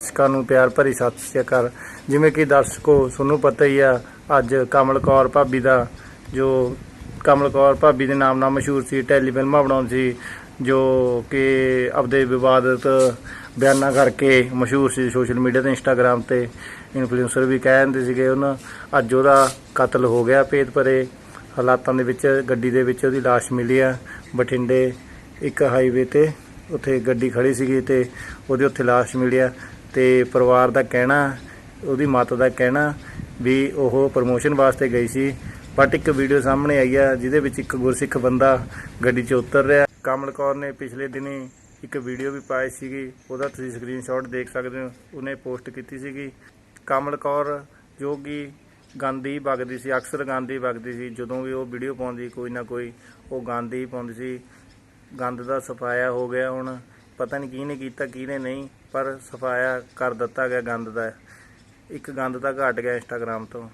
ਦਰਸ਼ਕਾਂ ਨੂੰ ਪਿਆਰ ਭਰੀ ਸਤਿ ਸ੍ਰੀ ਅਕਾਲ। ਜਿਵੇਂ ਕਿ ਦਰਸ਼ਕੋ, ਤੁਹਾਨੂੰ ਪਤਾ ਹੀ ਆ, ਅੱਜ ਕਮਲ ਕੌਰ ਭਾਬੀ ਦਾ ਜੋ ਕਮਲ ਕੌਰ ਭਾਬੀ ਦੇ ਨਾਮ ਨਾਲ ਮਸ਼ਹੂਰ ਸੀ, ਟੈਲੀ ਫਿਲਮਾਂ ਬਣਾਉਂਦੀ ਸੀ, ਜੋ ਕਿ ਆਪਦੇ ਵਿਵਾਦਤ ਬਿਆਨਾਂ ਕਰਕੇ ਮਸ਼ਹੂਰ ਸੀ ਸੋਸ਼ਲ ਮੀਡੀਆ ਤੇ ਇੰਸਟਾਗ੍ਰam ਤੇ, ਇਨਫਲੂਐਂਸਰ ਵੀ ਕਹਿੰਦੇ ਸੀਗੇ ਉਹਨਾਂ। ਅੱਜ ਉਹਦਾ ਕਤਲ ਹੋ ਗਿਆ ਭੇਦ ਭਰੇ ਹਾਲਾਤਾਂ ਦੇ ਵਿੱਚ, ਗੱਡੀ ਦੇ ਵਿੱਚ ਉਹਦੀ ਲਾਸ਼ ਮਿਲੀ ਆ, ਬਠਿੰਡੇ ਇੱਕ ਹਾਈਵੇ ਤੇ, ਉੱਥੇ ਗੱਡੀ ਖੜੀ ਸੀਗੀ ਤੇ ਉਹਦੇ ਉੱਥੇ ਲਾਸ਼ ਮਿਲਿਆ ਤੇ ਪਰਿਵਾਰ ਦਾ ਕਹਿਣਾ, ਉਹਦੀ ਮਾਤਾ ਦਾ ਕਹਿਣਾ ਵੀ ਉਹ ਪ੍ਰਮੋਸ਼ਨ ਵਾਸਤੇ ਗਈ ਸੀ ਬਟ ਇੱਕ ਵੀਡੀਓ ਸਾਹਮਣੇ ਆਈ ਆ, ਜਿਹਦੇ ਵਿੱਚ ਇੱਕ ਗੁਰਸਿੱਖ ਬੰਦਾ ਗੱਡੀ 'ਚ ਉਤਰ ਰਿਹਾ। ਕਮਲ ਕੌਰ ਨੇ ਪਿਛਲੇ ਦਿਨੀ ਇੱਕ ਵੀਡੀਓ ਵੀ ਪਾਈ ਸੀਗੀ, ਉਹਦਾ ਤੁਸੀਂ ਸਕਰੀਨਸ਼ਾਟ ਦੇਖ ਸਕਦੇ ਹੋ, ਉਹਨੇ ਪੋਸਟ ਕੀਤੀ ਸੀਗੀ। ਕਮਲ ਕੌਰ, ਜੋ ਕਿ ਗਾਂਧੀ ਵਗਦੀ ਸੀ, ਅਕਸਰ ਗਾਂਧੀ ਵਗਦੀ ਸੀ, ਜਦੋਂ ਵੀ ਉਹ ਵੀਡੀਓ ਪਾਉਂਦੀ, ਕੋਈ ਨਾ ਕੋਈ ਉਹ ਗਾਂਧੀ ਪਾਉਂਦੀ ਸੀ। ਗੰਦ ਦਾ ਸਫਾਇਆ ਹੋ ਗਿਆ ਹੁਣ। ਪਤਾ ਨਹੀਂ ਕਿਹਨੇ ਕੀਤਾ ਕਿਹਨੇ ਨਹੀਂ, ਪਰ ਸਫਾਇਆ ਕਰ ਦਿੱਤਾ ਗਿਆ ਗੰਦ ਦਾ। ਇੱਕ ਗੰਦ ਤਾਂ ਘਟ ਗਿਆ ਇੰਸਟਾਗ੍ਰਾਮ ਤੋਂ।